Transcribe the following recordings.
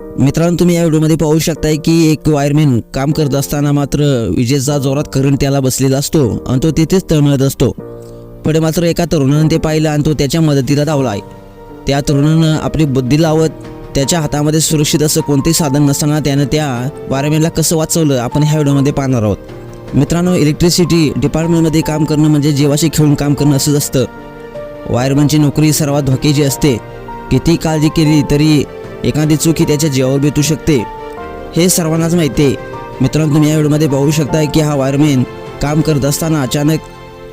मित्रांनो तुम्ही या व्हिडिओमध्ये पाहू शकताय की एक वायरमॅन काम करत असताना मात्र विजेचा जोरात करंट त्याला बसलेला असतो आणि तो तिथेच तळमळत असतो. पुढे मात्र एका तरुणानं ते पाहिलं आणि तो त्याच्या मदतीला धावला आहे त्या तरुणानं आपली बुद्धी लावत त्याच्या हातामध्ये सुरक्षित असं कोणतेही साधन नसताना त्यानं त्या वायरमॅनला कसं वाचवलं आपण ह्या व्हिडिओमध्ये पाहणार आहोत. मित्रांनो इलेक्ट्रिसिटी डिपार्टमेंटमध्ये काम करणं म्हणजे जीवाशी खेळून काम करणं असंच असतं. वायरमनची नोकरी सर्वात धोक्याची असते. किती काळजी केली तरी एखादी चूक ही त्याच्या जीवावर बेतू शकते. हे सर्वांनाच माहिती आहे. मित्रांनो तुम्ही या व्हिडिओमध्ये पाहू शकता की हा वायरमॅन काम करत असताना अचानक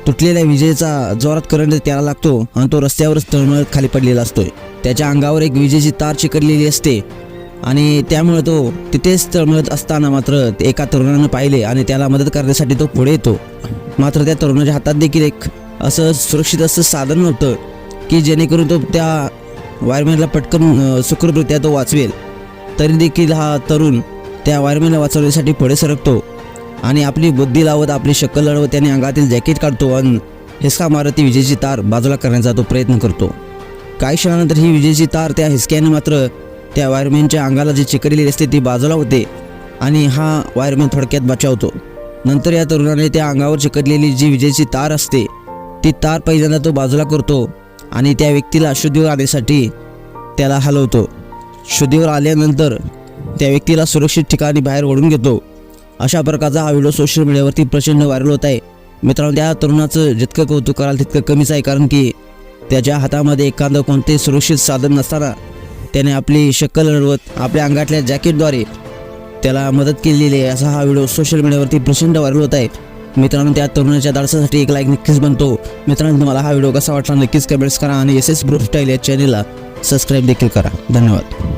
तुटलेल्या विजेचा जोरात करंट त्याला लागतो आणि तो रस्त्यावरच तळमळत खाली पडलेला असतो त्याच्या अंगावर एक विजेची तार चिकटलेली असते आणि त्यामुळे तो तिथेच तळमळत असताना मात्र एका तरुणानं पाहिले आणि त्याला मदत करण्यासाठी तो पुढे येतो. मात्र त्या तरुणाच्या हातात देखील एक असं सुरक्षित असं साधन नव्हतं की जेणेकरून तो त्या वायरमॅनला पटकन सुखरूपरित्या तो वाचवेल. तरी देखील हा तरुण त्या वायरमॅनला वाचवण्यासाठी पुढे सरकतो आणि आपली बुद्धी लावत आपली शक्कल लढवत त्याने अंगातील जॅकेट काढतो आणि हिसका मारत ती विजेची तार बाजूला करण्याचा तो प्रयत्न करतो. काही क्षणानंतर ही विजेची तार त्या हिसक्याने मात्र त्या वायरमॅनच्या अंगाला जी चिकरलेली असते ती बाजूला होते आणि हा वायरमॅन थोडक्यात बचावतो. नंतर या तरुणाने त्या अंगावर चिकटलेली जी विजेची तार असते ती तार पहिल्यांदा तो बाजूला करतो आणि त्या व्यक्तीला शुद्धीवर आणण्यासाठी त्याला हलवतो. शुद्धीवर आल्यानंतर त्या व्यक्तीला सुरक्षित ठिकाणी बाहेर ओढून घेतो. अशा प्रकारचा हा व्हिडिओ सोशल मीडियावरती प्रचंड व्हायरल होत आहे. मित्रांनो त्या तरुणाचं जितकं कौतुक कराल तितकं कमीच आहे कारण की त्याच्या हातामध्ये एखादं कोणते सुरक्षित साधन नसताना त्याने आपली शक्कल लढवत आपल्या अंगातल्या जॅकेटद्वारे त्याला मदत केलेली आहे. असा हा व्हिडिओ सोशल मीडियावरती प्रचंड व्हायरल होत आहे. मित्रांनो त्या तरुणाच्या दाडसासाठी एक लाईक नक्कीच बनतो. मित्रांनो तुम्हाला हा व्हिडिओ कसा वाटला नक्कीच कमेंट्स करा आणि एस एस ग्रुप स्टाईल या चॅनेलला सबस्क्राईब देखील करा. धन्यवाद.